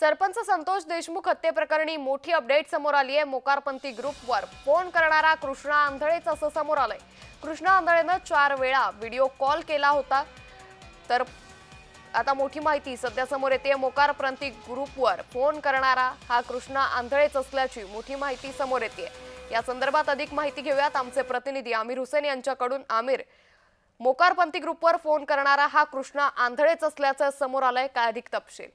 सरपंच संतोष देशमुख हत्येप्रकरणी मोठी अपडेट समोर आली आहे. मोकारपंथी ग्रुपवर फोन करणारा कृष्णा आंधळेच असं समोर आलंय. कृष्णा आंधळेनं चार वेळा व्हिडिओ कॉल केला होता. तर आता मोठी माहिती सध्या समोर येते. मोकारपंथी ग्रुपवर फोन करणारा हा कृष्णा आंधळेच असल्याची मोठी माहिती समोर येते. या संदर्भात अधिक माहिती घेऊयात आमचे प्रतिनिधी आमिर हुसेन यांच्याकडून. आमिर मोकारपंथी ग्रुपवर फोन करणारा हा कृष्णा आंधळेच असल्याचं समोर आलंय. काय अधिक तपशील?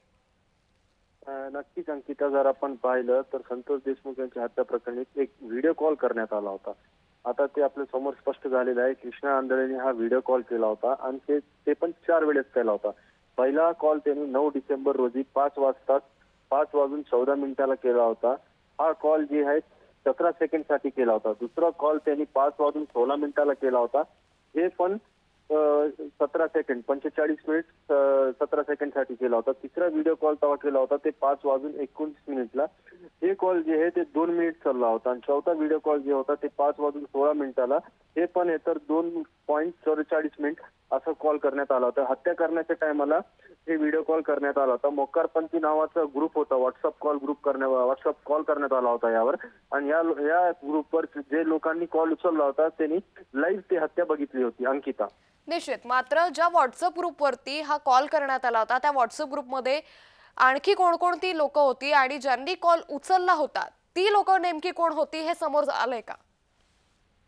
नक्कीच अंकिता जर आपण पाहिलं तर संतोष देशमुख यांच्या हत्या प्रकरणी एक व्हिडिओ कॉल करण्यात आला होता. आता ते आपल्यासमोर स्पष्ट झालेलं आहे कृष्णा आंधळेने हा व्हिडिओ कॉल केला होता आणि ते ते पण चार वेळेस केला होता. पहिला कॉल त्यांनी नऊ डिसेंबर रोजी पाच वाजता पाच वाजून चौदा मिनिटाला केला होता. हा कॉल जे आहे सतरा सेकंडसाठी केला होता. दुसरा कॉल त्यांनी पाच वाजून सोळा मिनिटाला केला होता. हे पण सतरा सेकंड पंचेचाळीस मिनिट सतरा सेकंडसाठी केला होता. तिसरा व्हिडिओ कॉल तेव्हा केला होता ते पाच वाजून एकोणीस मिनिटला हे कॉल जे आहे ते दोन मिनिट चालला होता. आणि चौथा व्हिडिओ कॉल जे होता ते पाच वाजून सोळा मिनिटाला. हे पण हे तर दोन पॉईंट चौवेचाळीस मिनिट असा कॉल करण्यात आला होता. हत्या करण्याच्या टायमाला हे व्हिडिओ कॉल करण्यात आला होता. मोकारपंथी नावाचा ग्रुप होता. व्हॉट्सअप कॉल ग्रुप करण्या व्हॉट्सअप कॉल करण्यात आला होता यावर. आणि या या ग्रुपवर जे लोकांनी कॉल उचलला होता त्यांनी लाईव्ह ते हत्या बघितली होती अंकिता. निश्चित. मात्र ज्या व्हॉट्सअप ग्रुपवरती हा कॉल करण्यात आला होता त्या व्हॉट्सअप ग्रुपमध्ये आणखी कोणकोणती लोक होती आणि ज्यांनी कॉल उचलला होता ती लोक नेमकी कोण होती हे समोर आलंय का?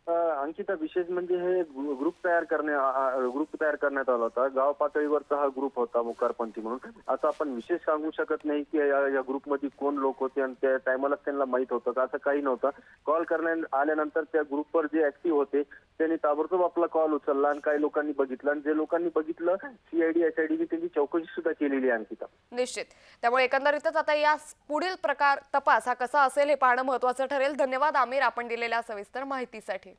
अंकिता विशेष म्हणजे हे ग्रुप तयार करण्या ग्रुप तयार करण्यात आला होता. गाव पातळीवरचा हा ग्रुप होता मुकारपंथी म्हणून. आता आपण विशेष सांगू शकत नाही की या, या ग्रुपमध्ये कोण लोक होते आणि त्या टायमाला त्यांना माहीत होतं का? असं काही नव्हतं. कॉल करण्यात आल्यानंतर त्या ग्रुपवर जे ऍक्टिव्ह होते त्यांनी ताबडतोब आपला कॉल उचलला आणि काही लोकांनी बघितलं. आणि जे लोकांनी बघितलं सीआयडी एसआयडीने त्यांची चौकशी सुद्धा केलेली आहे अंकिता. निश्चित. त्यामुळे एकंदरीतच आता या पुढील प्रकार तपास हा कसा असेल हे पाहणं महत्वाचं ठरेल. धन्यवाद आमिर आपण दिलेल्या सविस्तर माहितीसाठी.